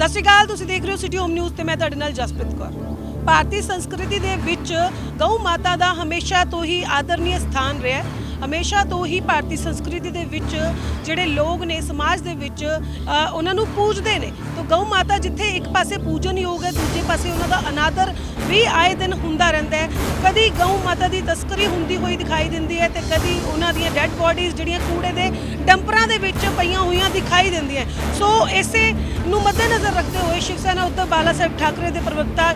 ਸਤਿ ਸ਼੍ਰੀ ਅਕਾਲ ਤੁਸੀਂ ਦੇਖ ਰਹੇ ਹੋ ਸਿਟੀ ਹੋਮ ਨਿਊਜ਼ ਤੇ ਮੈਂ ਤੁਹਾਡੇ ਨਾਲ ਜਸਪ੍ਰੀਤ ਕੌਰ। ਭਾਰਤੀ ਸੰਸਕ੍ਰਿਤੀ ਦੇ ਵਿੱਚ ਗਊ ਮਾਤਾ ਦਾ ਹਮੇਸ਼ਾ ਤੋਂ ਹੀ ਆਦਰਨੀय ਸਥਾਨ ਰਿਹਾ ਹੈ। ਹਮੇਸ਼ਾ ਤੋਂ ਹੀ ਭਾਰਤੀ ਸੰਸਕ੍ਰਿਤੀ ਦੇ ਵਿੱਚ ਜਿਹੜੇ ਲੋਕ ਨੇ ਸਮਾਜ ਦੇ ਵਿੱਚ ਅ, ਉਹਨਾਂ ਨੂੰ ਪੂਜਦੇ ਨੇ। ਤਾਂ ਗਊ ਮਾਤਾ ਜਿੱਥੇ ਇੱਕ ਪਾਸੇ ਪੂਜਨਯੋਗ ਹੈ ਦੂਜੇ ਪਾਸੇ ਉਹਨਾਂ ਦਾ ਅਨਾਦਰ ਵੀ ਆਏ ਦਿਨ ਹੁੰਦਾ ਰਹਿੰਦਾ ਹੈ। ਕਦੀ ਗਊ ਮਾਤਾ ਦੀ ਤਸਕਰੀ ਹੁੰਦੀ ਹੋਈ ਦਿਖਾਈ ਦਿੰਦੀ ਹੈ ਤੇ ਕਦੀ ਉਹਨਾਂ ਦੀਆਂ ਡੈੱਡ ਬੋਡੀਜ਼ ਜਿਹੜੀਆਂ ਕੂੜੇ ਦੇ ਡੰਪਰਾਂ ਦੇ ਵਿੱਚ ਪਈਆਂ ਹੋਈਆਂ ਦਿਖਾਈ ਦਿੰਦੀਆਂ ਸੋ ਇਸੇ ਨੂੰ ਮੱਦੇਨਜ਼ਰ ਰੱਖਦੇ ਹੋਏ ਸ਼ਿਵ ਸੈਨਾ ਉद्धਵ ਬਾਲਾ ਸਾਹਿਬ ਠਾਕਰੇ ਦੇ ਪ੍ਰਵਕਤਾ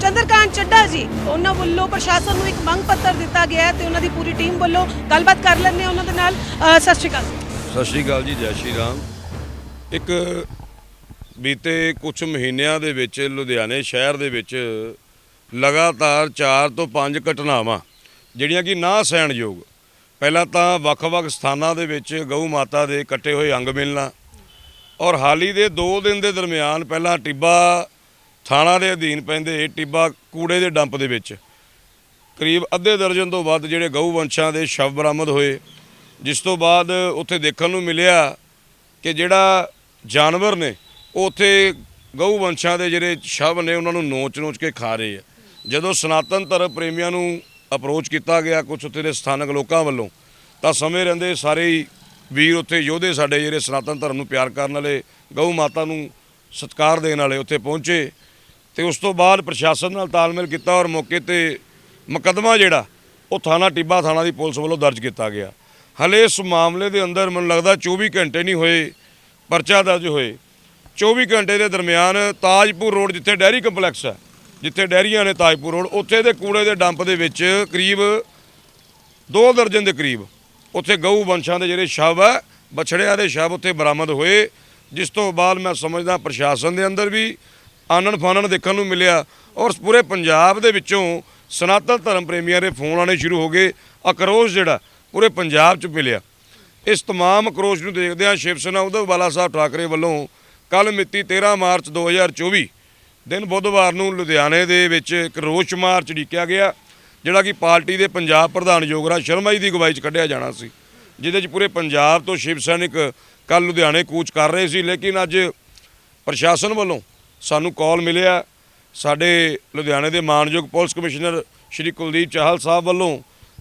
ਚੰਦਰਕਾਂਤ ਚੱਡਾ ਜੀ, ਉਹਨਾਂ ਵੱਲੋਂ ਪ੍ਰਸ਼ਾਸਨ ਨੂੰ ਇੱਕ ਮੰਗ ਪੱਤਰ ਦਿੱਤਾ ਗਿਆ ਤੇ ਉਹਨਾਂ ਦੀ ਪੂਰੀ ਟੀਮ ਵੱਲੋਂ ਗੱਲਬਾਤ ਕਰ ਲੈਂਦੇ ਉਹਨਾਂ ਦੇ ਨਾਲ। ਸਤਿ ਸ਼੍ਰੀ ਅਕਾਲ ਸਤਿ ਸ਼੍ਰੀ ਅਕਾਲ ਜੀ, ਜੈ ਸ਼੍ਰੀ ਰਾਮ। ਇੱਕ ਬੀਤੇ ਕੁਝ ਮਹੀਨਿਆਂ ਦੇ ਵਿੱਚ ਲੁਧਿਆਣੇ ਸ਼ਹਿਰ ਦੇ ਵਿੱਚ ਲਗਾਤਾਰ 4 ਤੋਂ 5 ਘਟਨਾਵਾਂ, ਜਿਹੜੀਆਂ ਕਿ ਨਾ ਸਹਿਣਯੋਗ। ਪਹਿਲਾਂ ਤਾਂ ਵੱਖ-ਵੱਖ ਸਥਾਨਾਂ ਦੇ ਵਿੱਚ ਗਊ ਮਾਤਾ ਦੇ ਕੱਟੇ ਹੋਏ ਅੰਗ ਮਿਲਣਾ ਔਰ ਹਾਲੀ ਦੇ 2 ਦਿਨ ਦੇ ਦਰਮਿਆਨ ਪਹਿਲਾਂ ਟਿੱਬਾ ਥਾਣਾ ਦੇ ਅਧੀਨ ਪੈਂਦੇ ਟਿੱਬਾ ਕੂੜੇ ਦੇ ਡੰਪ ਦੇ ਵਿੱਚ। ਕਰੀਬ ਅੱਧੇ ਦਰਜਨ ਤੋਂ ਵੱਧ ਜਿਹੜੇ ਗਊ ਵੰਸ਼ਾਂ ਦੇ ਸ਼ਵ ਬਰਾਮਦ ਹੋਏ, ਜਿਸ ਤੋਂ ਬਾਅਦ ਉੱਥੇ ਦੇਖਣ ਨੂੰ ਮਿਲਿਆ ਕਿ ਜਿਹੜਾ ਜਾਨਵਰ ਨੇ, ਉਹ ਉੱਥੇ ਗਊ ਵੰਸ਼ਾਂ ਦੇ ਜਿਹੜੇ ਸ਼ਵ ਨੇ, ਉਹਨਾਂ ਨੂੰ ਨੋਚ-ਨੋਚ ਕੇ ਖਾ ਰਹੇ ਆ। ਜਦੋਂ ਸਨਾਤਨ ਧਰਮ ਪ੍ਰੇਮੀਆਂ ਨੂੰ ਅਪਰੋਚ ਕੀਤਾ ਗਿਆ ਕੁਝ ਉੱਥੇ ਦੇ ਸਥਾਨਕ ਲੋਕਾਂ ਵੱਲੋਂ, ਤਾਂ ਸਮੇਂ ਰਹਿੰਦੇ ਸਾਰੇ ਹੀ ਵੀਰ ਉੱਥੇ ਯੋਧੇ ਸਾਡੇ ਜਿਹੜੇ ਸਨਾਤਨ ਧਰਮ ਨੂੰ ਪਿਆਰ ਕਰਨ ਵਾਲੇ, ਗਊ ਮਾਤਾ ਨੂੰ ਸਤਿਕਾਰ ਦੇਣ ਵਾਲੇ ਉੱਥੇ ਪਹੁੰਚੇ ਤੇ ਉਸ ਤੋਂ ਬਾਅਦ ਪ੍ਰਸ਼ਾਸਨ ਨਾਲ ਤਾਲਮੇਲ ਕੀਤਾ ਔਰ ਮੌਕੇ ਤੇ ਮੁਕੱਦਮਾ ਜਿਹੜਾ, ਉਹ ਥਾਣਾ ਟਿੱਬਾ ਥਾਣਾ ਦੀ ਪੁਲਿਸ ਵੱਲੋਂ ਦਰਜ ਕੀਤਾ ਗਿਆ। ਹਲੇ ਇਸ ਮਾਮਲੇ ਦੇ ਅੰਦਰ ਮੈਨੂੰ ਲੱਗਦਾ 24 ਘੰਟੇ ਨਹੀਂ ਹੋਏ, ਪਰਚਾ ਦਰਜ ਹੋਏ। 24 ਘੰਟੇ ਦੇ ਦਰਮਿਆਨ ਤਾਜਪੁਰ ਰੋਡ ਜਿੱਥੇ ਡੈਰੀ ਕੰਪਲੈਕਸ ਹੈ, ਜਿੱਥੇ ਡੈਰੀਆਂ ਨੇ ਤਾਜਪੁਰ ਰੋਡ, ਉੱਥੇ ਦੇ ਕੂੜੇ ਦੇ ਡੰਪ ਦੇ ਵਿੱਚ ਕਰੀਬ ਦੋ ਦਰਜਨ ਦੇ ਕਰੀਬ ਉੱਥੇ ਗਊ ਵੰਸ਼ਾਂ ਦੇ ਜਿਹੜੇ ਸ਼ਵ ਹੈ, ਬਛੜਿਆਂ ਦੇ ਸ਼ਵ ਉੱਥੇ ਬਰਾਮਦ ਹੋਏ, ਜਿਸ ਤੋਂ ਬਾਅਦ ਮੈਂ ਸਮਝਦਾ ਪ੍ਰਸ਼ਾਸਨ ਦੇ ਅੰਦਰ ਵੀ ਆਨਣ ਫਾਨਣ ਦੇਖਣ ਨੂੰ ਮਿਲਿਆ ਔਰ ਪੂਰੇ ਪੰਜਾਬ ਦੇ ਵਿੱਚੋਂ ਸਨਾਤਨ ਧਰਮ ਪ੍ਰੇਮੀਆਂ ਦੇ ਫੋਨ ਆਣੇ ਸ਼ੁਰੂ ਹੋ ਗਏ ਅਕਰੋਸ਼ ਜਿਹੜਾ ਪੂਰੇ ਪੰਜਾਬ 'ਚ ਮਿਲਿਆ। ਇਸ ਤਮਾਮ ਅਕਰੋਸ਼ ਨੂੰ ਦੇਖਦਿਆਂ ਸ਼ਿਵ ਸੈਨਾ ਉद्धਵ ਬਾਲਾ ਸਾਹਿਬ ਠਾਕਰੇ ਵੱਲੋਂ ਕੱਲ ਮਿਤੀ 13 ਮਾਰਚ 2024 ਦਿਨ ਬੁੱਧਵਾਰ ਨੂੰ ਲੁਧਿਆਣੇ ਦੇ ਵਿੱਚ ਇੱਕ ਰੋਸ ਮਾਰਚ ਢੀਕਿਆ ਗਿਆ। ਜਿਹੜਾ ਕਿ ਪਾਰਟੀ ਦੇ ਪੰਜਾਬ ਪ੍ਰਧਾਨ ਯੋਗਰਾਜ ਸ਼ਰਮਾ ਜੀ ਦੀ ਅਗਵਾਈ 'ਚ ਕੱਢਿਆ ਜਾਣਾ ਸੀ, ਜਿਹਦੇ 'ਚ ਪੂਰੇ ਪੰਜਾਬ ਤੋਂ ਸ਼ਿਵ ਸੈਨਿਕ ਕੱਲ ਲੁਧਿਆਣੇ ਕੂਚ ਕਰ ਰਹੇ ਸੀ, ਲੇਕਿਨ ਅੱਜ ਪ੍ਰਸ਼ਾਸਨ ਵੱਲੋਂ ਸਾਨੂੰ ਕਾਲ ਮਿਲਿਆ। ਸਾਡੇ ਲੁਧਿਆਣੇ ਦੇ ਮਾਨਯੋਗ ਪੁਲਿਸ ਕਮਿਸ਼ਨਰ ਸ਼੍ਰੀ ਕੁਲਦੀਪ ਚਾਹਲ ਸਾਹਿਬ ਵੱਲੋਂ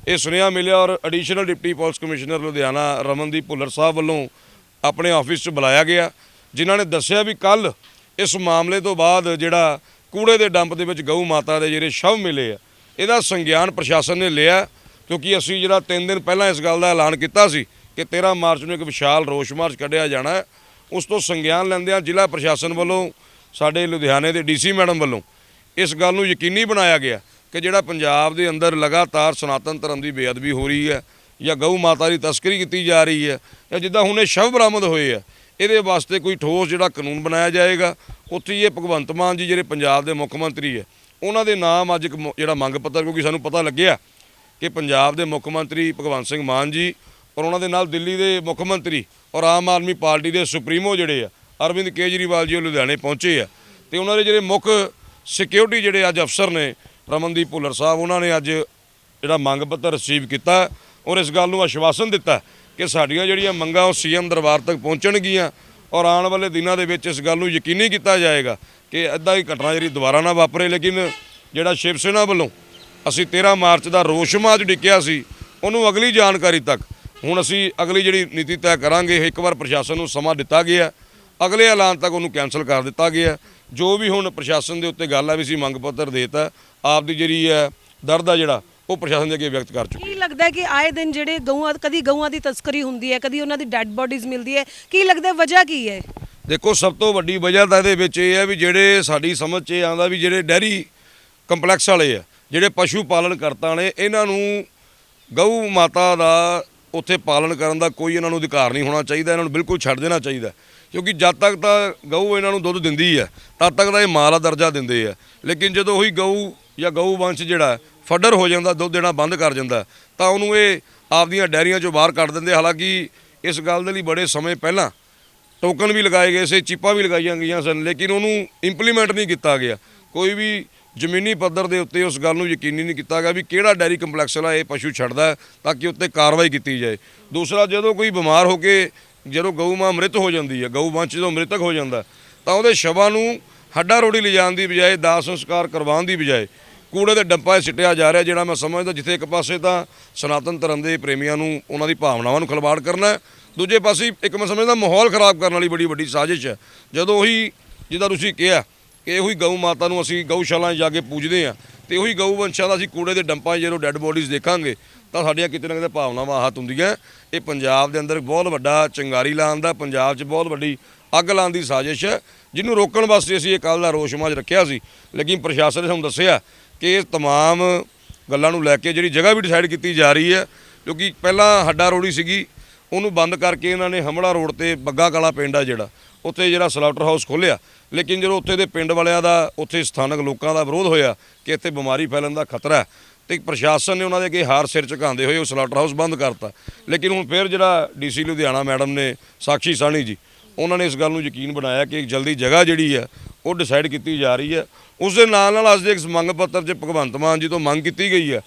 ਇਹ ਸੁਨੇਹਾ ਮਿਲਿਆ ਔਰ additional deputy police commissioner Ludhiana Ramandeep Bhullar Sahib ਵੱਲੋਂ ਆਪਣੇ ਆਫਿਸ 'ਚ ਬੁਲਾਇਆ ਗਿਆ, ਜਿਨ੍ਹਾਂ ਨੇ ਦੱਸਿਆ ਵੀ ਕੱਲ ਇਸ ਮਾਮਲੇ ਤੋਂ ਬਾਅਦ ਜਿਹੜਾ ਕੂੜੇ ਦੇ ਡੰਪ ਦੇ ਵਿੱਚ ਗਊ ਮਾਤਾ ਦੇ ਜਿਹੜੇ ਸ਼ਵ ਮਿਲੇ ਆ ਇਹਦਾ ਸੰਗਿਆਨ ਪ੍ਰਸ਼ਾਸਨ ਨੇ ਲਿਆ, ਕਿਉਂਕਿ ਅਸੀਂ ਜਿਹੜਾ 3 ਦਿਨ ਪਹਿਲਾਂ ਇਸ ਗੱਲ ਦਾ ਐਲਾਨ ਕੀਤਾ ਸੀ ਕਿ 13 ਮਾਰਚ ਨੂੰ ਇੱਕ ਵਿਸ਼ਾਲ ਰੋਸ ਮਾਰਚ ਕੱਢਿਆ ਜਾਣਾ ਹੈ। ਉਸ ਤੋਂ ਸੰਗਿਆਨ ਲੈਂਦਿਆਂ ਜ਼ਿਲ੍ਹਾ ਪ੍ਰਸ਼ਾਸਨ ਵੱਲੋਂ, ਸਾਡੇ ਲੁਧਿਆਣੇ ਦੇ ਡੀਸੀ ਮੈਡਮ ਵੱਲੋਂ। ਇਸ ਗੱਲ ਨੂੰ ਯਕੀਨੀ ਬਣਾਇਆ ਗਿਆ ਕਿ ਜਿਹੜਾ ਪੰਜਾਬ ਦੇ ਅੰਦਰ ਲਗਾਤਾਰ ਸਨਾਤਨ ਧਰਮ ਦੀ ਬੇਅਦਬੀ ਹੋ ਰਹੀ ਹੈ ਜਾਂ ਗਊ ਮਾਤਾ ਦੀ ਤਸਕਰੀ ਕੀਤੀ ਜਾ ਰਹੀ ਹੈ ਜਾਂ ਜਿੱਦਾਂ ਹੁਣ ਇਹ ਸ਼ਵ ਬਰਾਮਦ ਹੋਏ ਆ, ਇਹਦੇ ਵਾਸਤੇ ਕੋਈ ਠੋਸ ਜਿਹੜਾ ਕਾਨੂੰਨ ਬਣਾਇਆ ਜਾਏਗਾ, ਉੱਥੇ ਇਹ ਭਗਵੰਤ ਮਾਨ ਜੀ ਜਿਹੜੇ ਪੰਜਾਬ ਦੇ ਮੁੱਖ ਮੰਤਰੀ ਹੈ ਉਹਨਾਂ ਦੇ ਨਾਮ ਅੱਜ ਇੱਕ ਮ- ਜਿਹੜਾ ਮੰਗ ਪੱਤਰ, ਕਿਉਂਕਿ ਸਾਨੂੰ ਪਤਾ ਲੱਗਿਆ ਕਿ ਪੰਜਾਬ ਦੇ ਮੁੱਖ ਮੰਤਰੀ ਭਗਵੰਤ ਸਿੰਘ ਮਾਨ ਜੀ ਔਰ ਉਹਨਾਂ ਦੇ ਨਾਲ ਦਿੱਲੀ ਦੇ ਮੁੱਖ ਮੰਤਰੀ ਔਰ ਆਮ ਆਦਮੀ ਪਾਰਟੀ ਦੇ ਸੁਪਰੀਮੋ ਜਿਹੜੇ ਆ, ਅਰਵਿੰਦ ਕੇਜਰੀਵਾਲ ਜੀ ਉਹ ਲੁਧਿਆਣੇ ਪਹੁੰਚੇ ਆ। ਤੇ ਉਹਨਾਂ ਦੇ ਜਿਹੜੇ ਮੁੱਖ ਸਿਕਿਉਰਿਟੀ ਜਿਹੜੇ ਅੱਜ ਅਫਸਰ ਨੇ, ਰਮਨਦੀਪ ਭੁੱਲਰ ਸਾਹਿਬ, ਉਹਨਾਂ ਨੇ ਅੱਜ ਜਿਹੜਾ ਮੰਗ ਪੱਤਰ ਰਿਸੀਵ ਕੀਤਾ ਔਰ ਇਸ ਗੱਲ ਨੂੰ ਆਸ਼ਵਾਸਨ ਦਿੱਤਾ ਕਿ ਸਾਡੀਆਂ ਜਿਹੜੀਆਂ ਮੰਗਾਂ ਉਹ ਸੀਐਮ ਦਰਬਾਰ ਤੱਕ ਪਹੁੰਚਣਗੀਆਂ। ਔਰ ਆਉਣ ਵਾਲੇ ਦਿਨਾਂ ਦੇ ਵਿੱਚ ਇਸ ਗੱਲ ਨੂੰ ਯਕੀਨੀ ਕੀਤਾ ਜਾਏਗਾ ਕਿ ਅੱਧਾ ਹੀ ਘਟਨਾ ਜਿਹੜੀ ਦੁਬਾਰਾ ਨਾ ਵਾਪਰੇ, ਲੇਕਿਨ ਜਿਹੜਾ ਸ਼ਿਵ ਸੈਨਾ ਵੱਲੋਂ ਅਸੀਂ 13 ਮਾਰਚ ਦਾ ਰੋਸ਼ ਮਾਰਚ ਡਿੱਕਿਆ ਸੀ, ਉਹਨੂੰ ਅਗਲੀ ਜਾਣਕਾਰੀ ਤੱਕ। ਹੁਣ ਅਸੀਂ ਅਗਲੀ ਜਿਹੜੀ ਨੀਤੀ ਤੈਅ ਕਰਾਂਗੇ, ਇੱਕ ਵਾਰ ਪ੍ਰਸ਼ਾਸਨ ਨੂੰ ਸਮਾਂ ਦਿੱਤਾ ਗਿਆ। ਅਗਲੇ ਐਲਾਨ ਤੱਕ ਉਹਨੂੰ ਕੈਨਸਲ ਕਰ ਦਿੱਤਾ ਗਿਆ। ਜੋ ਵੀ ਹੁਣ ਪ੍ਰਸ਼ਾਸਨ ਦੇ ਉੱਤੇ ਗੱਲ ਆ ਵੀ ਸੀ ਮੰਗ ਪੱਤਰ ਦੇਤਾ, ਆਪ ਦੀ ਜਿਹੜੀ ਹੈ ਦਰਦ ਆ ਜਿਹੜਾ ਉਹ ਪ੍ਰਸ਼ਾਸਨ ਦੇ ਅੱਗੇ ਵਿਅਕਤ ਕਰ ਚੁੱਕੇ ਕੀ ਲੱਗਦਾ ਹੈ ਕਿ ਆਏ ਦਿਨ ਜਿਹੜੇ ਗਊਆਂ ਕਦੀ ਗਊਆਂ ਦੀ ਤਸਕਰੀ ਹੁੰਦੀ ਹੈ ਕਦੀ ਉਹਨਾਂ ਦੀ ਡੈੱਡ ਬੋਡੀਜ਼ ਮਿਲਦੀ ਹੈ? ਕੀ ਲੱਗਦਾ ਹੈ ਵਜ੍ਹਾ ਕੀ ਹੈ? ਦੇਖੋ ਸਭ ਤੋਂ ਵੱਡੀ ਵਜ੍ਹਾ ਤਾਂ ਇਹਦੇ ਵਿੱਚ ਇਹ ਹੈ ਵੀ ਜਿਹੜੇ ਸਾਡੀ ਸਮਝ 'ਚ ਇਹ ਆਉਂਦਾ ਵੀ ਜਿਹੜੇ ਡੈਰੀ ਕੰਪਲੈਕਸ ਵਾਲੇ ਆ ਜਿਹੜੇ ਪਸ਼ੂ ਪਾਲਣ ਕਰਤਾ ਨੇ ਇਹਨਾਂ ਨੂੰ ਗਊ ਮਾਤਾ ਦਾ ਉੱਥੇ ਪਾਲਣ ਕਰਨ ਦਾ ਕੋਈ ਇਹਨਾਂ ਨੂੰ ਅਧਿਕਾਰ ਨਹੀਂ ਹੋਣਾ ਚਾਹੀਦਾ ਇਹਨਾਂ ਨੂੰ ਬਿਲਕੁਲ ਛੱਡ ਦੇਣਾ ਚਾਹੀਦਾ। ਕਿਉਂਕਿ ਜਦ ਤੱਕ ਤਾਂ ਗਊ ਇਹਨਾਂ ਨੂੰ ਦੁੱਧ ਦਿੰਦੀ ਹੈ ਤਦ ਤੱਕ ਤਾਂ ਇਹ ਮਾਲ ਦਾ ਦਰਜਾ ਦਿੰਦੇ ਆ। ਲੇਕਿਨ ਜਦੋਂ ਉਹੀ ਗਊ ਜਾਂ ਗਊ ਵੰਸ਼ ਜਿਹੜਾ ਫੱਡਰ ਹੋ ਜਾਂਦਾ, ਦੁੱਧ ਦੇਣਾ ਬੰਦ ਕਰ ਜਾਂਦਾ। ਤਾਂ ਉਹਨੂੰ ਇਹ ਆਪਦੀਆਂ ਡੈਰੀਆਂ ਚੋਂ ਬਾਹਰ ਕੱਢ ਦਿੰਦੇ। ਹਾਲਾਂਕਿ ਇਸ ਗੱਲ ਦੇ ਲਈ ਬੜੇ ਸਮੇਂ ਪਹਿਲਾਂ ਟੋਕਨ ਵੀ ਲਗਾਏ ਗਏ ਸੀ, ਚਿੱਪਾਂ ਵੀ ਲਗਾਈਆਂ ਗਈਆਂ ਸਨ, ਲੇਕਿਨ ਉਹਨੂੰ ਇੰਪਲੀਮੈਂਟ ਨਹੀਂ ਕੀਤਾ ਗਿਆ। ਕੋਈ ਵੀ ਜ਼ਮੀਨੀ ਪੱਧਰ ਦੇ ਉੱਤੇ ਉਸ ਗੱਲ ਨੂੰ ਯਕੀਨੀ ਨਹੀਂ ਕੀਤਾ ਗਿਆ ਵੀ ਕਿਹੜਾ ਡੈਰੀ ਕੰਪਲੈਕਸ ਵਾਲਾ ਇਹ ਪਸ਼ੂ ਛੱਡਦਾ ਤਾਂ ਕਿ ਉੱਤੇ ਕਾਰਵਾਈ ਕੀਤੀ ਜਾਏ। ਦੂਸਰਾ, ਜਦੋਂ ਕੋਈ ਬਿਮਾਰ ਹੋ ਕੇ ਜਦੋਂ ਗਊ ਮਾਂ ਮ੍ਰਿਤ ਹੋ ਜਾਂਦੀ ਹੈ, ਗਊ ਵੰਸ਼ ਜਦੋਂ ਮ੍ਰਿਤਕ ਹੋ ਜਾਂਦਾ, ਤਾਂ ਉਹਦੇ ਸ਼ਵਾਂ ਨੂੰ ਹੱਡਾ ਰੋੜੀ ਲਿਜਾਣ ਦੀ ਬਜਾਏ ਦਾਹ ਸੰਸਕਾਰ ਕਰਵਾਉਣ ਦੀ ਬਜਾਏ ਕੂੜੇ ਦੇ ਡੰਪਾਂ 'ਚ ਸਿੱਟਿਆ ਜਾ ਰਿਹਾ ਜਿਹੜਾ ਮੈਂ ਸਮਝਦਾ ਜਿੱਥੇ ਇੱਕ ਪਾਸੇ ਤਾਂ ਸਨਾਤਨ ਧਰਮ ਦੇ ਪ੍ਰੇਮੀਆਂ ਨੂੰ, ਉਹਨਾਂ ਦੀ ਭਾਵਨਾਵਾਂ ਨੂੰ ਖਿਲਵਾੜ ਕਰਨਾ ਦੂਜੇ ਪਾਸੇ ਇੱਕ ਮੈਂ ਸਮਝਦਾ ਮਾਹੌਲ ਖਰਾਬ ਕਰਨ ਵਾਲੀ ਬੜੀ ਵੱਡੀ ਸਾਜ਼ਿਸ਼ ਹੈ। ਜਦੋਂ ਉਹੀ ਜਿੱਦਾਂ ਤੁਸੀਂ ਕਿਹਾ ਕਿ ਉਹੀ ਗਊ ਮਾਤਾ ਨੂੰ ਅਸੀਂ ਗਊਸ਼ਾਲਾ 'ਚ ਜਾ ਕੇ ਪੂਜਦੇ ਆ ਤੇ ਉਹੀ ਗਊ ਵੰਸ਼ਾਂ ਦਾ ਅਸੀਂ ਕੂੜੇ ਦੇ ਡੰਪਾਂ 'ਚ ਜਦੋਂ ਡੈੱਡ ਬੋਡੀਜ਼ ਦੇਖਾਂਗੇ ਤਾਂ ਸਾਡੀਆਂ ਕਿਤੇ ਨਾ ਕਿਤੇ ਭਾਵਨਾਵਾਂ ਆਹਤ ਹੁੰਦੀਆਂ। ਇਹ ਪੰਜਾਬ ਦੇ ਅੰਦਰ ਬਹੁਤ ਵੱਡਾ ਚੰਗਾਰੀ ਲਾਉਣ ਦਾ, ਪੰਜਾਬ 'ਚ ਬਹੁਤ ਵੱਡੀ ਅੱਗ ਲਾਉਣ ਦੀ ਸਾਜ਼ਿਸ਼ ਹੈ ਜਿਹਨੂੰ ਰੋਕਣ ਵਾਸਤੇ ਅਸੀਂ ਇਹ ਕੱਲ ਦਾ ਰੋਸ ਮਾਰਚ ਰੱਖਿਆ ਸੀ ਲੇਕਿਨ ਪ੍ਰਸ਼ਾਸਨ ਨੇ ਸਾਨੂੰ ਦੱਸਿਆ ਕਿ ਇਹ तमाम ਗੱਲਾਂ ਨੂੰ ਲੈ ਕੇ ਜਿਹੜੀ ਜਗ੍ਹਾ ਵੀ ਡਿਸਾਈਡ ਕੀਤੀ ਜਾ ਰਹੀ ਹੈ ਕਿਉਂਕਿ ਪਹਿਲਾਂ ਹੱਡਾ ਰੋੜੀ ਸੀਗੀ ਉਹਨੂੰ ਬੰਦ ਕਰਕੇ ਇਹਨਾਂ ਨੇ ਹਮੜਾ ਰੋਡ ਤੇ ਬੱਗਾ ਕਾਲਾ ਪਿੰਡ ਆ ਜਿਹੜਾ ਉੱਥੇ ਜਿਹੜਾ ਸਲਾਟਰ ਹਾਊਸ ਖੋਲ੍ਹਿਆ ਲੇਕਿਨ ਜਦੋਂ ਉੱਥੇ ਦੇ ਪਿੰਡ ਵਾਲਿਆਂ ਦਾ ਉੱਥੇ ਸਥਾਨਕ ਲੋਕਾਂ ਦਾ ਵਿਰੋਧ ਹੋਇਆ ਕਿ ਇੱਥੇ ਬਿਮਾਰੀ ਫੈਲਣ ਦਾ ਖਤਰਾ ਹੈ ਤੇ ਪ੍ਰਸ਼ਾਸਨ ਨੇ ਉਹਨਾਂ ਦੇ ਅੱਗੇ ਹਾਰ ਸਿਰ ਝੁਕਾਉਂਦੇ ਹੋਏ ਉਹ ਸਲਾਟਰ ਹਾਊਸ ਬੰਦ ਕਰਤਾ ਲੇਕਿਨ ਹੁਣ ਫਿਰ ਜਿਹੜਾ ਡੀਸੀ ਲੁਧਿਆਣਾ ਮੈਡਮ ਨੇ ਸਾਖੀ ਸਾਹਣੀ ਜੀ ਉਹਨਾਂ ਨੇ ਇਸ ਗੱਲ ਨੂੰ ਯਕੀਨ ਬਣਾਇਆ ਕਿ ਜਲਦੀ ਜਗ੍ਹਾ ਜਿਹੜੀ ਹੈ, ਉਹ ਡਿਸਾਈਡ ਕੀਤੀ ਜਾ ਰਹੀ ਹੈ। ਉਸ ਦੇ ਨਾਲ ਨਾਲ ਅੱਜ ਦੇ ਇਸ ਮੰਗ ਪੱਤਰ 'ਚ ਭਗਵੰਤ ਮਾਨ ਜੀ ਤੋਂ ਮੰਗ ਕੀਤੀ ਗਈ ਹੈ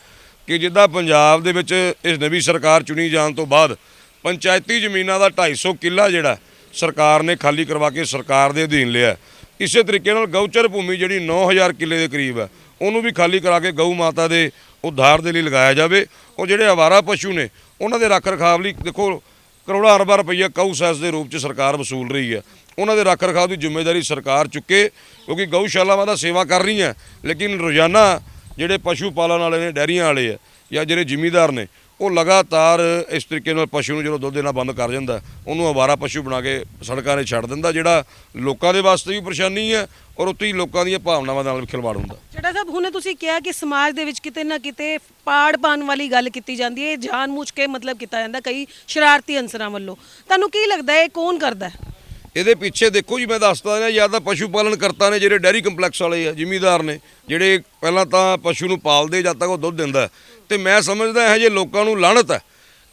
ਕਿ ਜਿੱਦਾਂ ਪੰਜਾਬ ਦੇ ਵਿੱਚ ਇਸ ਨਵੀਂ ਸਰਕਾਰ ਚੁਣੀ ਜਾਣ ਤੋਂ ਬਾਅਦ ਪੰਚਾਇਤੀ ਜ਼ਮੀਨਾਂ ਦਾ 250 ਕਿੱਲਾ ਜਿਹੜਾ ਸਰਕਾਰ ਨੇ ਖਾਲੀ ਕਰਵਾ ਕੇ ਸਰਕਾਰ ਦੇ ਅਧੀਨ ਲਿਆ ਇਸੇ ਤਰੀਕੇ ਨਾਲ ਗਊਚਰ ਭੂਮੀ ਜਿਹੜੀ 9000 ਕਿੱਲੇ ਦੇ ਕਰੀਬ ਹੈ, ਉਹਨੂੰ ਵੀ ਖਾਲੀ ਕਰਾ ਕੇ ਗਊ ਮਾਤਾ ਦੇ ਉਧਾਰ ਦੇ ਲਈ ਲਗਾਇਆ ਜਾਵੇ। ਉਹ ਜਿਹੜੇ ਆਵਾਰਾ ਪਸ਼ੂ ਨੇ, ਉਹਨਾਂ ਦੇ ਰੱਖ ਰਖਾਵ ਲਈ ਦੇਖੋ ਕਰੋੜਾਂ ਅਰਬਾਂ ਰੁਪਈਆ ਕਾਊ ਸੈਸ ਦੇ ਰੂਪ 'ਚ ਸਰਕਾਰ ਵਸੂਲ ਰਹੀ ਹੈ। ਉਹਨਾਂ ਦੇ ਰੱਖ ਰਖਾਵ ਦੀ ਜ਼ਿੰਮੇਵਾਰੀ ਸਰਕਾਰ ਚੁੱਕੇ, ਕਿਉਂਕਿ ਗਊਸ਼ਾਲਾਵਾਂ ਦਾ ਸੇਵਾ ਕਰ ਰਹੀ ਹੈ ਲੇਕਿਨ ਰੋਜ਼ਾਨਾ ਜਿਹੜੇ ਪਸ਼ੂ ਪਾਲਣ ਵਾਲੇ ਨੇ, ਡੈਰੀਆਂ ਵਾਲੇ ਆ ਜਾਂ ਜਿਹੜੇ ਜ਼ਿਮੀਂਦਾਰ ਨੇ ਉਹ ਲਗਾਤਾਰ ਇਸ ਤਰੀਕੇ ਨਾਲ ਪਸ਼ੂ ਨੂੰ ਜਦੋਂ ਦੁੱਧ ਦੇਣਾ ਬੰਦ ਕਰ ਜਾਂਦਾ ਉਹਨੂੰ ਆਵਾਰਾ ਪਸ਼ੂ ਬਣਾ ਕੇ ਸੜਕਾਂ 'ਤੇ ਛੱਡ ਦਿੰਦਾ, ਜਿਹੜਾ ਲੋਕਾਂ ਦੇ ਵਾਸਤੇ ਵੀ ਪਰੇਸ਼ਾਨੀ ਹੈ ਔਰ ਉੱਥੇ ਹੀ ਲੋਕਾਂ ਦੀਆਂ ਭਾਵਨਾਵਾਂ ਨਾਲ ਵੀ ਖਿਲਵਾੜ ਹੁੰਦਾ। ਜਿਹੜਾ ਸਾਹਿਬ, ਹੁਣੇ ਤੁਸੀਂ ਕਿਹਾ ਕਿ ਸਮਾਜ ਦੇ ਵਿੱਚ ਕਿਤੇ ਨਾ ਕਿਤੇ ਪਾੜ ਪਾਣ ਵਾਲੀ ਗੱਲ ਕੀਤੀ ਜਾਂਦੀ ਹੈ, ਇਹ ਜਾਣਬੁੱਝ ਕੇ ਮਤਲਬ ਕੀਤਾ ਜਾਂਦਾ ਕਈ ਸ਼ਰਾਰਤੀ ਅਨਸਰਾਂ ਵੱਲੋਂ। ਤੁਹਾਨੂੰ ਕੀ ਲੱਗਦਾ ਹੈ, ਇਹ ਕੌਣ ਕਰਦਾ ਹੈ? ਇਹਦੇ ਪਿੱਛੇ ਦੇਖੋ ਜੀ ਮੈਂ ਦੱਸਦਾ ਨਾ ਜਾਂ ਤਾਂ ਪਸ਼ੂ ਪਾਲਣ ਕਰਤਾ ਨੇ ਜਿਹੜੇ ਡੈਰੀ ਕੰਪਲੈਕਸ ਵਾਲੇ ਆ, ਜ਼ਿਮੀਦਾਰ ਨੇ, ਜਿਹੜੇ ਪਹਿਲਾਂ ਤਾਂ ਪਸ਼ੂ ਨੂੰ ਪਾਲਦੇ ਜਦ ਤੱਕ ਉਹ ਦੁੱਧ ਦਿੰਦਾ ਹੈ। ਤੇ ਮੈਂ ਸਮਝਦਾ ਇਹ ਜੇ ਲੋਕਾਂ ਨੂੰ ਲਾਹਣਤ ਹੈ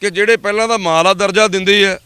ਕਿ ਜਿਹੜੇ ਪਹਿਲਾਂ ਤਾਂ ਮਾਂ ਦਾ ਦਰਜਾ ਦਿੰਦੇ ਆ,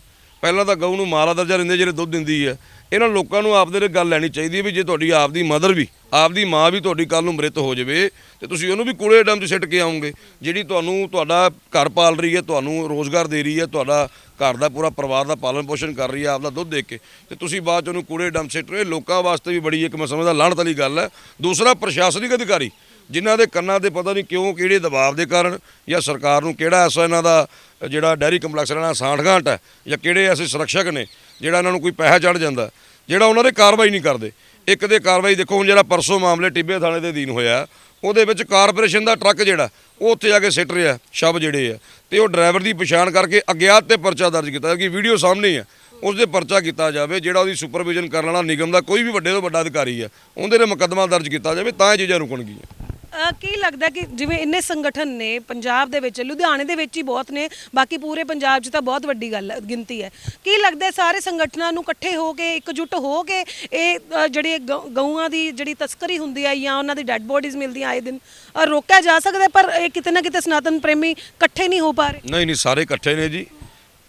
ਪਹਿਲਾਂ ਤਾਂ ਗਊ ਨੂੰ ਮਾਂ ਦਾ ਦਰਜਾ ਦਿੰਦੇ ਜਿਹੜੇ ਦੁੱਧ ਦਿੰਦੀ ਹੈ ਇਹਨਾਂ ਲੋਕਾਂ ਨੂੰ ਆਪਦੇ ਨਾਲ ਗੱਲ ਲੈਣੀ ਚਾਹੀਦੀ ਹੈ ਵੀ ਜੇ ਤੁਹਾਡੀ ਆਪਦੀ ਮਦਰ ਵੀ, ਆਪਦੀ ਮਾਂ ਵੀ ਤੁਹਾਡੀ ਕੱਲ ਨੂੰ ਮ੍ਰਿਤ ਹੋ ਜਾਵੇ, ਤੇ ਤੁਸੀਂ ਉਹਨੂੰ ਵੀ ਕੂੜੇ ਡੰਮ 'ਚ ਸਿੱਟ ਕੇ ਆਉਂਗੇ ਜਿਹੜੀ ਤੁਹਾਨੂੰ ਤੁਹਾਡਾ ਘਰ ਪਾਲ ਰਹੀ ਹੈ, ਤੁਹਾਨੂੰ ਰੋਜ਼ਗਾਰ ਦੇ ਰਹੀ ਹੈ, ਤੁਹਾਡਾ ਘਰ ਦਾ ਪੂਰਾ ਪਰਿਵਾਰ ਦਾ ਪਾਲਣ ਪੋਸ਼ਣ ਕਰ ਰਹੀ ਹੈ, ਆਪਦਾ ਦੁੱਧ ਦੇ ਕੇ, ਤੇ ਤੁਸੀਂ ਬਾਅਦ 'ਚ ਉਹਨੂੰ ਕੂੜੇ ਡੰਮ ਸਿੱਟ ਰਹੇ ਲੋਕਾਂ ਵਾਸਤੇ ਵੀ ਬੜੀ ਇੱਕ ਮੈਂ ਸਮਝਦਾ ਲਾਹਣਤ ਵਾਲੀ ਗੱਲ ਹੈ। ਦੂਸਰਾ, ਪ੍ਰਸ਼ਾਸਨਿਕ ਅਧਿਕਾਰੀ, ਜਿਨ੍ਹਾਂ ਦੇ ਕੰਨਾਂ ਤੇ ਪਤਾ ਨਹੀਂ ਕਿਉਂ ਕਿਹੜੇ ਦਬਾਅ ਦੇ ਕਾਰਨ ਜਾਂ ਸਰਕਾਰ ਨੂੰ ਕਿਹੜਾ ਐਸਾ ਇਹਨਾਂ ਦਾ ਜਿਹੜਾ ਡੈਰੀ ਕੰਪਲੈਕਸ ਇਹਨਾਂ ਦਾ ਸਾਂਠਗਾਂਠ ਹੈ ਜਾਂ ਕਿਹੜੇ ਐਸੇ ਸੁਰੱਖਿਅਕ ਨੇ ਜਿਹੜਾ ਇਹਨਾਂ ਨੂੰ ਕੋਈ ਪੈਸਾ ਚੜ ਜਾਂਦਾ, ਜਿਹੜਾ ਉਹਨਾਂ ਦੇ ਕਾਰਵਾਈ ਨਹੀਂ ਕਰਦੇ। ਇੱਕ ਦੇ ਕਾਰਵਾਈ ਦੇਖੋ, ਹੁਣ ਜਿਹੜਾ ਪਰਸੋਂ ਮਾਮਲੇ ਟਿੱਬੇ ਥਾਣੇ ਦੇ ਅਧੀਨ ਹੋਇਆ, ਉਹਦੇ ਵਿੱਚ ਕਾਰਪੋਰੇਸ਼ਨ ਦਾ ਟਰੱਕ ਜਿਹੜਾ, ਉਹ ਉੱਥੇ ਜਾ ਕੇ ਸਿੱਟ ਰਿਹਾ ਸ਼ਬ ਜਿਹੜੇ ਆ। ਤੇ ਉਹ ਡਰਾਈਵਰ ਦੀ ਪਛਾਣ ਕਰਕੇ ਅਗਿਆਤ ਤੇ ਪਰਚਾ ਦਰਜ ਕੀਤਾ ਕਿ ਵੀਡੀਓ ਸਾਹਮਣੇ ਆ ਉਸ ਦੇ ਪਰਚਾ ਕੀਤਾ ਜਾਵੇ, ਜਿਹੜਾ ਉਹਦੀ ਸੁਪਰਵਿਜ਼ਨ ਕਰਨ ਵਾਲਾ ਨਿਗਮ ਦਾ ਕੋਈ ਵੀ ਵੱਡੇ ਤੋਂ ਵੱਡਾ ਅਧਿਕਾਰੀ ਆ, ਉਹਦੇ ਨੇ ਮੁਕੱਦਮਾ ਦਰਜ ਕੀਤਾ ਜਾਵੇ, ਤਾਂ ਇਹ ਚੀਜ਼ਾਂ ਰੁਕਣਗੀਆਂ। ਅਹ ਕੀ ਲੱਗਦਾ ਕਿ ਜਿਵੇਂ ਇੰਨੇ ਸੰਗਠਨ ਨੇ ਪੰਜਾਬ ਦੇ ਵਿੱਚ ਲੁਧਿਆਣੇ ਦੇ ਵਿੱਚ ਹੀ ਬਹੁਤ ਨੇ ਬਾਕੀ ਪੂਰੇ ਪੰਜਾਬ 'ਚ ਤਾਂ ਬਹੁਤ ਵੱਡੀ ਗੱਲ ਹੈ, ਗਿਣਤੀ ਹੈ। ਕੀ ਲੱਗਦਾ ਹੈ ਸਾਰੇ ਸੰਗਠਨਾਂ ਨੂੰ ਇਕੱਠੇ ਹੋ ਕੇ ਇਕਜੁੱਟ ਹੋ ਕੇ ਇਹ ਅਹ, ਜਿਹੜੇ ਗਊ- ਗਊਆਂ ਦੀ ਜਿਹੜੀ ਤਸਕਰੀ ਹੁੰਦੀ ਹੈ ਜਾਂ ਉਹਨਾਂ ਦੀ ਡੈੱਡ ਬੋਡੀਜ਼ ਮਿਲਦੀਆਂ ਆਏ ਦਿਨ ਅਹ, ਰੋਕਿਆ ਜਾ ਸਕਦਾ ਹੈ, ਪਰ ਇਹ ਕਿਤੇ ਨਾ ਕਿਤੇ ਸਨਾਤਨ ਪ੍ਰੇਮੀ ਇਕੱਠੇ ਨਹੀਂ ਹੋ ਪਾ ਰਹੇ? ਨਹੀਂ ਨਹੀਂ ਸਾਰੇ ਇਕੱਠੇ ਨੇ ਜੀ।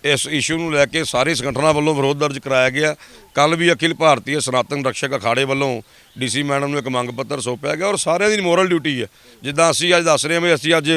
ਇਸ ਇਸ਼ੂ ਨੂੰ ਲੈ ਕੇ ਸਾਰੇ ਸੰਗਠਨਾਂ ਵੱਲੋਂ ਵਿਰੋਧ ਦਰਜ ਕਰਾਇਆ ਗਿਆ। ਕੱਲ ਵੀ ਅਖਿਲ ਭਾਰਤੀ ਸਨਾਤਨ ਰਕਸ਼ਕ ਅਖਾੜੇ ਵੱਲੋਂ ਡੀਸੀ ਮੈਡਮ ਨੂੰ ਇੱਕ ਮੰਗ ਪੱਤਰ ਸੌਂਪਿਆ ਗਿਆ ਔਰ ਸਾਰਿਆਂ ਦੀ ਮੋਰਲ ਡਿਊਟੀ ਹੈ। ਜਿੱਦਾਂ ਅਸੀਂ ਅੱਜ ਦੱਸ ਰਹੇ ਹਾਂ ਵੀ ਅਸੀਂ ਅੱਜ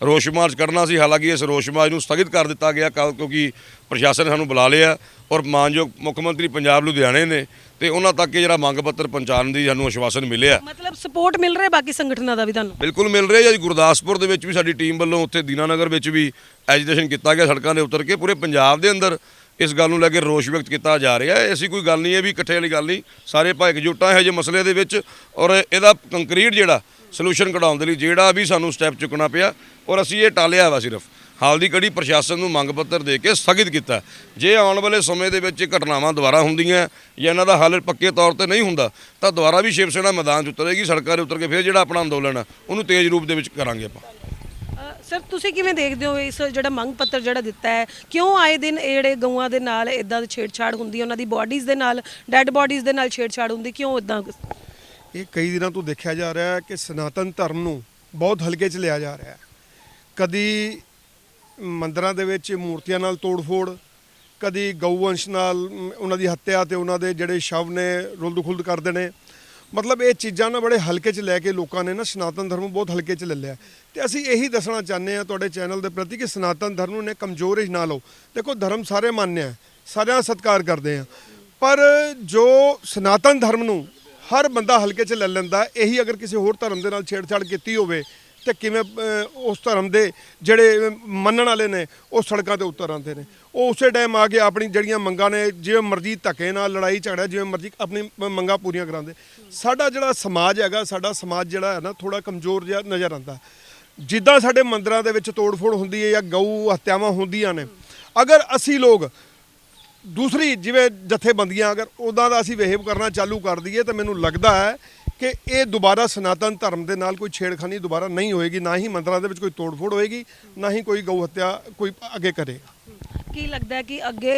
ਰੋਸ਼ ਮਾਰਚ ਕਰਨਾ ਸੀ ਹਾਲਾਂਕਿ ਇਸ ਰੋਸ਼ ਮਾਰਚ ਨੂੰ ਸਥਗਿਤ ਕਰ ਦਿੱਤਾ ਗਿਆ ਕੱਲ ਕਿਉਂਕਿ ਪ੍ਰਸ਼ਾਸਨ ਸਾਨੂੰ ਬੁਲਾ ਲਿਆ ਔਰ ਮਾਨਯੋਗ ਮੁੱਖ ਮੰਤਰੀ ਪੰਜਾਬ ਲੁਧਿਆਣੇ ਨੇ ਤੇ ਉਹਨਾਂ ਤੱਕ ਇਹ ਜਿਹੜਾ ਮੰਗ ਪੱਤਰ ਪਹੁੰਚਾਉਣ ਦੀ ਸਾਨੂੰ ਆਸ਼ਵਾਸਨ ਮਿਲਿਆ। ਮਤਲਬ ਸਪੋਰਟ ਮਿਲ ਰਿਹਾ ਬਾਕੀ ਸੰਗਠਨਾਂ ਦਾ ਵੀ ਤੁਹਾਨੂੰ? ਬਿਲਕੁਲ ਮਿਲ ਰਿਹਾ ਜੀ। ਗੁਰਦਾਸਪੁਰ ਦੇ ਵਿੱਚ ਵੀ ਸਾਡੀ ਟੀਮ ਵੱਲੋਂ ਉੱਥੇ ਦੀਨਾਨਗਰ ਵਿੱਚ ਵੀ ਐਜੀਟੇਸ਼ਨ ਕੀਤਾ ਗਿਆ ਸੜਕਾਂ ਦੇ ਉਤਰ ਕੇ ਪੂਰੇ ਪੰਜਾਬ ਦੇ ਅੰਦਰ। ਇਸ ਗੱਲ ਨੂੰ ਲੈ ਕੇ ਰੋਸ਼ ਵਿਅਕਤ ਕੀਤਾ ਜਾ ਰਿਹਾ ਹੈ। ਐਸੀ ਕੋਈ ਗੱਲ ਨਹੀਂ ਹੈ ਵੀ ਇਕੱਠੇ ਵਾਲੀ ਗੱਲ ਨਹੀਂ। ਸਾਰੇ ਭਾਈ ਇਕਜੁੱਟ ਆ ਇਹੋ ਜਿਹੇ ਮਸਲੇ ਦੇ ਵਿੱਚ ਔਰ ਇਹਦਾ ਕੰਕਰੀਟ ਜਿਹੜਾ ਸੋਲੂਸ਼ਨ ਕਢਾਉਣ ਦੇ ਲਈ ਜਿਹੜਾ ਵੀ ਸਾਨੂੰ ਸਟੈਪ ਚੁੱਕਣਾ ਪਿਆ ਔਰ ਅਸੀਂ ਇਹ ਟਾਲਿਆ ਵਾ ਸਿਰਫ। ਹਾਲ ਦੀ ਕੜੀ ਪ੍ਰਸ਼ਾਸਨ ਨੂੰ ਮੰਗ ਪੱਤਰ ਦੇ ਕੇ ਸਥਗਿਤ ਕੀਤਾ। ਜੇ ਆਉਣ ਵਾਲੇ ਸਮੇਂ ਦੇ ਵਿੱਚ ਘਟਨਾਵਾਂ ਦੁਬਾਰਾ ਹੁੰਦੀਆਂ ਜਾਂ ਇਹਨਾਂ ਦਾ ਹੱਲ ਪੱਕੇ ਤੌਰ ਤੇ ਨਹੀਂ ਹੁੰਦਾ, ਤਾਂ ਦੁਬਾਰਾ ਵੀ ਸ਼ਿਵ ਸੈਨਾ ਮੈਦਾਨ 'ਚ ਉਤਰੇਗੀ, ਸੜਕਾਂ 'ਤੇ ਉਤਰ ਕੇ ਫਿਰ ਜਿਹੜਾ ਆਪਣਾ ਅੰਦੋਲਨ ਆ, ਉਹਨੂੰ ਤੇਜ਼ ਰੂਪ ਦੇ ਵਿੱਚ ਕਰਾਂਗੇ ਆਪਾਂ। ਸਰ, ਤੁਸੀਂ ਕਿਵੇਂ ਦੇਖਦੇ ਹੋ ਇਸ ਜਿਹੜਾ ਮੰਗ ਪੱਤਰ ਜਿਹੜਾ ਦਿੱਤਾ ਹੈ? ਕਿਉਂ ਆਏ ਦਿਨ ਇਹ ਜਿਹੜੇ ਗਊਆਂ ਦੇ ਨਾਲ ਇਦਾਂ ਦੀ ਛੇੜਛਾੜ ਹੁੰਦੀ ਹੈ? ਉਹਨਾਂ ਦੀ ਬਾਡੀਜ਼ ਦੇ ਨਾਲ ਡੈੱਡ ਬਾਡੀਜ਼ ਦੇ ਨਾਲ ਛੇੜਛਾੜ ਹੁੰਦੀ, ਕਿਉਂ ਇਦਾਂ ਇਹ ਕਈ ਦਿਨਾਂ ਤੋਂ ਦੇਖਿਆ ਜਾ ਰਿਹਾ ਹੈ ਕਿ ਸਨਾਤਨ ਧਰਮ ਨੂੰ ਬਹੁਤ ਹਲਕੇ 'ਚ ਲਿਆ ਜਾ ਰਿਹਾ ਹੈ। ਕਦੀ ਮੰਦਰਾਂ ਦੇ ਵਿੱਚ ਮੂਰਤੀਆਂ ਨਾਲ ਤੋੜ-ਫੋੜ, ਕਦੀ ਗਊਵੰਸ਼ ਨਾਲ ਉਹਨਾਂ ਦੀ ਹੱਤਿਆ ਤੇ ਉਹਨਾਂ ਦੇ ਜਿਹੜੇ ਸ਼ਵ ਨੇ ਰੁਲਦ-ਖੁਲਦ ਕਰਦੇ ਨੇ ਮਤਲਬ ਇਹ ਚੀਜ਼ਾਂ ਨਾ ਬੜੇ ਹਲਕੇ 'ਚ ਲੈ ਕੇ ਲੋਕਾਂ ਨੇ ਨਾ ਸਨਾਤਨ ਧਰਮ ਨੂੰ ਬਹੁਤ ਹਲਕੇ 'ਚ ਲੈ ਲਿਆ। ਤੇ ਅਸੀਂ ਇਹੀ ਦੱਸਣਾ ਚਾਹੁੰਦੇ ਆ ਤੁਹਾਡੇ ਚੈਨਲ ਦੇ ਪ੍ਰਤੀ ਕਿ ਸਨਾਤਨ ਧਰਮ ਨੂੰ ਨੇ ਕਮਜ਼ੋਰ ਹੀ ਨਾ ਲਓ। ਦੇਖੋ, ਧਰਮ ਸਾਰੇ ਮੰਨਿਆ ਸਾਰਿਆਂ ਦਾ ਸਤਿਕਾਰ ਕਰਦੇ ਆ ਪਰ ਜੋ ਸਨਾਤਨ ਧਰਮ ਨੂੰ ਹਰ ਬੰਦਾ ਹਲਕੇ 'ਚ ਲੈ ਲੈਂਦਾ, ਇਹੀ ਅਗਰ ਕਿਸੇ ਹੋਰ ਧਰਮ ਦੇ ਨਾਲ ਛੇੜਛਾੜ ਕੀਤੀ ਹੋਵੇ ਤੇ ਕਿਵੇਂ ਉਸ ਧਰਮ ਦੇ ਜਿਹੜੇ ਮੰਨਣ ਵਾਲੇ ਨੇ, ਉਹ ਸੜਕਾਂ ਤੇ ਉਤਰ ਆਉਂਦੇ ਨੇ। ਉਹ ਉਸੇ ਟਾਈਮ ਆ ਕੇ ਆਪਣੀ ਜਿਹੜੀਆਂ ਮੰਗਾਂ ਨੇ, ਜਿਵੇਂ ਮਰਜ਼ੀ ਧੱਕੇ ਨਾਲ ਲੜਾਈ ਝਗੜਾ, ਜਿਵੇਂ ਮਰਜ਼ੀ ਆਪਣੀ ਮੰਗਾਂ ਪੂਰੀਆਂ ਕਰਾਉਂਦੇ। ਸਾਡਾ ਜਿਹੜਾ ਸਮਾਜ ਹੈਗਾ, ਸਾਡਾ ਸਮਾਜ ਜਿਹੜਾ ਹੈ ਨਾ ਥੋੜਾ ਕਮਜ਼ੋਰ ਜਿਹਾ ਨਜ਼ਰ ਆਉਂਦਾ। ਜਿੱਦਾਂ ਸਾਡੇ ਮੰਦਰਾਂ ਦੇ ਵਿੱਚ ਤੋੜਫੋੜ ਹੁੰਦੀ ਹੈ ਜਾਂ ਗਊ ਹੱਤਿਆਵਾਂ ਹੁੰਦੀਆਂ ਨੇ, ਅਗਰ ਅਸੀਂ ਲੋਕ ਦੂਸਰੀ ਜਿਵੇਂ ਜਥੇਬੰਦੀਆਂ, ਅਗਰ ਉਹਦਾ ਦਾ ਅਸੀਂ ਬਿਹੇਵ ਕਰਨਾ ਚਾਲੂ ਕਰ ਦਈਏ, ਤਾਂ ਮੈਨੂੰ ਲੱਗਦਾ ਹੈ ਕਿ ਇਹ ਦੁਬਾਰਾ ਸਨਾਤਨ ਧਰਮ ਦੇ ਨਾਲ ਕੋਈ ਛੇੜਖਾਨੀ ਦੁਬਾਰਾ ਨਹੀਂ ਹੋਏਗੀ ਨਾ ਹੀ ਮੰਦਰਾਂ ਦੇ ਵਿੱਚ ਕੋਈ ਤੋੜ ਫੋੜ ਹੋਏਗੀ ਨਾ ਹੀ ਕੋਈ ਗਊ ਹੱਤਿਆ ਕੋਈ ਅੱਗੇ ਕਰੇਗਾ। ਕੀ ਲੱਗਦਾ ਹੈ ਕਿ ਅੱਗੇ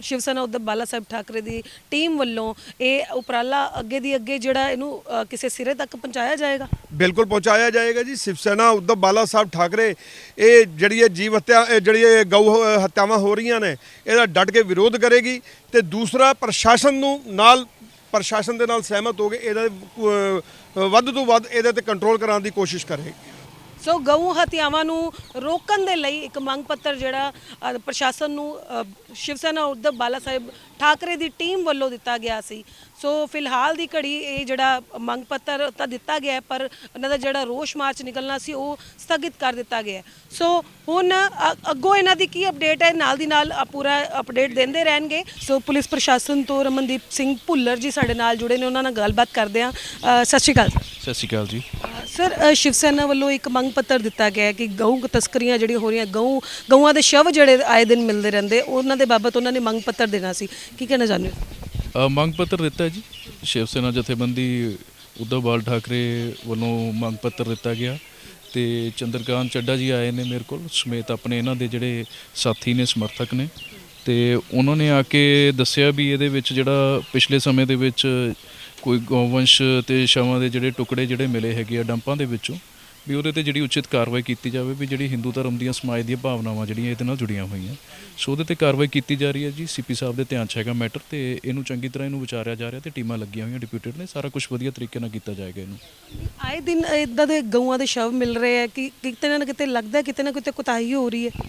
ਸ਼ਿਵ ਸੈਨਾ ਉਧਰ ਬਾਲਾ ਸਾਹਿਬ ਠਾਕਰੇ ਦੀ ਟੀਮ ਵੱਲੋਂ ਇਹ ਉਪਰਾਲਾ ਅੱਗੇ ਦੀ ਅੱਗੇ ਜਿਹੜਾ ਇਹਨੂੰ ਕਿਸੇ ਸਿਰੇ ਤੱਕ ਪਹੁੰਚਾਇਆ ਜਾਏਗਾ? ਬਿਲਕੁਲ ਪਹੁੰਚਾਇਆ ਜਾਏਗਾ ਜੀ। ਸ਼ਿਵ ਸੈਨਾ ਉਧਰ ਬਾਲਾ ਸਾਹਿਬ ਠਾਕਰੇ ਇਹ ਜਿਹੜੀ ਇਹ ਜੀਵ ਹੱਤਿਆ ਜਿਹੜੀ ਇਹ ਗਊ ਹੱਤਿਆਵਾਂ ਹੋ ਰਹੀਆਂ ਨੇ ਇਹਦਾ ਡਟ ਕੇ ਵਿਰੋਧ ਕਰੇਗੀ ਤੇ ਦੂਸਰਾ ਪ੍ਰਸ਼ਾਸਨ ਨੂੰ ਨਾਲ ਪ੍ਰਸ਼ਾਸਨ ਦੇ ਨਾਲ ਸਹਿਮਤ ਹੋ ਕੇ ਇਹਦਾ ਵੱਧ ਤੋਂ ਵੱਧ ਇਹਦੇ ਤੇ ਕੰਟਰੋਲ ਕਰਾਉਣ ਦੀ ਕੋਸ਼ਿਸ਼ ਕਰੇਗੀ ਸੋ ਗਊ ਹੱਤਿਆਵਾਂ ਨੂੰ ਰੋਕਣ ਦੇ ਲਈ ਇੱਕ ਮੰਗ ਪੱਤਰ ਜਿਹੜਾ ਅ, ਪ੍ਰਸ਼ਾਸਨ ਨੂੰ ਅ, ਸ਼ਿਵ ਸੈਨਾ ਉद्धਵ ਬਾਲਾ ਸਾਹਿਬ ਠਾਕਰੇ ਦੀ ਟੀਮ ਵੱਲੋਂ ਦਿੱਤਾ ਗਿਆ ਸੀ। ਸੋ ਫਿਲਹਾਲ ਦੀ ਘੜੀ ਇਹ ਜਿਹੜਾ ਮੰਗ ਪੱਤਰ ਤਾਂ ਦਿੱਤਾ ਗਿਆ ਹੈ, ਪਰ ਇਹਨਾਂ ਦਾ ਜਿਹੜਾ ਰੋਸ਼ ਮਾਰਚ ਨਿਕਲਣਾ ਸੀ ਉਹ ਸਥਗਿਤ ਕਰ ਦਿੱਤਾ ਗਿਆ ਹੈ। ਸੋ ਹੁਣ ਅ- ਅੱਗੋਂ ਇਹਨਾਂ ਦੀ ਕੀ ਅਪਡੇਟ ਹੈ? ਨਾਲ ਦੀ ਨਾਲ ਅ, ਪੂਰਾ ਅਪਡੇਟ ਦਿੰਦੇ ਰਹਿਣਗੇ। ਸੋ ਪੁਲਿਸ ਪ੍ਰਸ਼ਾਸਨ ਤੋਂ ਰਮਨਦੀਪ ਸਿੰਘ ਭੁੱਲਰ ਜੀ ਸਾਡੇ ਨਾਲ ਜੁੜੇ ਨੇ ਉਹਨਾਂ ਨਾਲ ਗੱਲਬਾਤ ਕਰਦੇ ਹਾਂ। ਸਤਿ ਸ਼੍ਰੀ ਅਕਾਲ ਸਰ ਸਤਿ ਸ਼੍ਰੀ ਅਕਾਲ ਜੀ। ਸਰ ਸ਼ਿਵ ਸੈਨਾ ਵੱਲੋਂ ਇੱਕ ਮੰਗ ਪੱਤਰ ਦਿੱਤਾ ਗਿਆ ਹੈ ਕਿ ਗਊ ਤਸਕਰੀਆਂ ਜਿਹੜੀਆਂ ਹੋ ਰਹੀਆਂ, ਗਊ, ਗਊਆਂ ਦੇ ਸ਼ਵ ਜਿਹੜੇ ਆਏ ਦਿਨ ਮਿਲਦੇ ਰਹਿੰਦੇ, ਉਹਨਾਂ ਦੇ ਬਾਬਤ ਉਹਨਾਂ ਨੇ ਮੰਗ ਪੱਤਰ ਦੇਣਾ ਸੀ। ਕੀ ਕਹਿਣਾ ਚਾਹੁੰਦੇ ਹੋ? ਮੰਗ ਪੱਤਰ ਦਿੱਤਾ ਜੀ। ਸ਼ਿਵ ਸੈਨਾ ਜਥੇਬੰਦੀ ਉद्धਵ ਬਾਲ ਠਾਕਰੇ ਵੱਲੋਂ ਮੰਗ ਪੱਤਰ ਦਿੱਤਾ ਗਿਆ ਤੇ ਚੰਦਰਕਾਂਤ ਚੱਡਾ ਜੀ ਆਏ ਨੇ ਮੇਰੇ ਕੋਲ, ਸਮੇਤ ਆਪਣੇ ਇਹਨਾਂ ਦੇ ਜਿਹੜੇ ਸਾਥੀ ਨੇ, ਸਮਰਥਕ ਨੇ। ਤੇ ਉਹਨਾਂ ਨੇ ਆ ਕੇ ਦੱਸਿਆ ਵੀ ਇਹਦੇ ਵਿੱਚ ਜਿਹੜਾ ਪਿਛਲੇ ਸਮੇਂ ਦੇ ਵਿੱਚ ਕੋਈ ਗੋਵੰਸ਼ ਤੇ ਸ਼ਵਾਂ ਦੇ ਜਿਹੜੇ ਟੁਕੜੇ ਜਿਹੜੇ ਮਿਲੇ ਹੈਗੇ ਆ ਡੰਪਾਂ ਦੇ ਵਿੱਚੋਂ ਵੀ ਉਹਦੇ ਤੇ ਜਿਹੜੀ ਉਚਿਤ ਕਾਰਵਾਈ ਕੀਤੀ ਜਾਵੇ ਵੀ ਜਿਹੜੀ ਹਿੰਦੂ ਧਰਮ ਦੀਆਂ ਸਮਾਜ ਦੀਆਂ ਭਾਵਨਾਵਾਂ ਜਿਹੜੀਆਂ ਇਹਦੇ ਨਾਲ ਜੁੜੀਆਂ ਹੋਈਆਂ। ਸੋ ਉਹਦੇ ਤੇ ਕਾਰਵਾਈ ਕੀਤੀ ਜਾ ਰਹੀ ਹੈ ਜੀ। ਸੀਪੀ ਸਾਹਿਬ ਦੇ ਧਿਆਨ 'ਚ ਹੈਗਾ ਮੈਟਰ ਤੇ ਇਹਨੂੰ ਚੰਗੀ ਤਰ੍ਹਾਂ ਇਹਨੂੰ ਵਿਚਾਰਿਆ ਜਾ ਰਿਹਾ ਤੇ ਟੀਮਾਂ ਲੱਗੀਆਂ ਹੋਈਆਂ ਡਿਪਿਊਟਡ ਨੇ। ਸਾਰਾ ਕੁਝ ਵਧੀਆ ਤਰੀਕੇ ਨਾਲ ਕੀਤਾ ਜਾਏਗਾ ਇਹਨੂੰ। ਆਏ ਦਿਨ ਇਦਾਂ ਦੇ ਗਊਆਂ ਦੇ ਸ਼ਵ ਮਿਲ ਰਹੇ ਆ ਕਿ ਕਿਤੇ ਨਾ ਕਿਤੇ ਲੱਗਦਾ ਕਿਤੇ ਨਾ ਕਿਤੇ ਕੁਤਾਹੀ ਹੋ ਰਹੀ ਹੈ।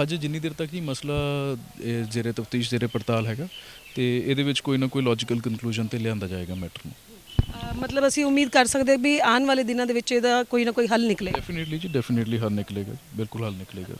ਹਜੇ ਜਿੰਨੀ ਦੇਰ ਤੱਕ ਜੀ ਮਸਲਾ ਜ਼ੇਰੇ ਤਫਤੀਸ਼ ਜ਼ੇਰੇ ਪੜਤਾਲ ਹੈਗਾ ਤੇ ਇਹਦੇ ਵਿੱਚ ਕੋਈ ਨਾ ਕੋਈ ਲੌਜੀਕਲ ਕਨਕਲੂਜਨ ਤੇ ਲਿਆਂਦਾ ਜਾਏਗਾ ਮੈਟਰ ਨੂੰ। ਮਤਲਬ ਅਸੀਂ ਉਮੀਦ ਕਰ ਸਕਦੇ ਵੀ ਆਉਣ ਵਾਲੇ ਦਿਨਾਂ ਦੇ ਵਿੱਚ ਇਹਦਾ ਕੋਈ ਨਾ ਕੋਈ ਹੱਲ ਨਿਕਲੇ। ਡੈਫੀਨਿਟਲੀ ਜੀ ਡੈਫੀਨਿਟਲੀ ਹੱਲ ਨਿਕਲੇਗਾ ਬਿਲਕੁਲ ਹੱਲ ਨਿਕਲੇਗਾ।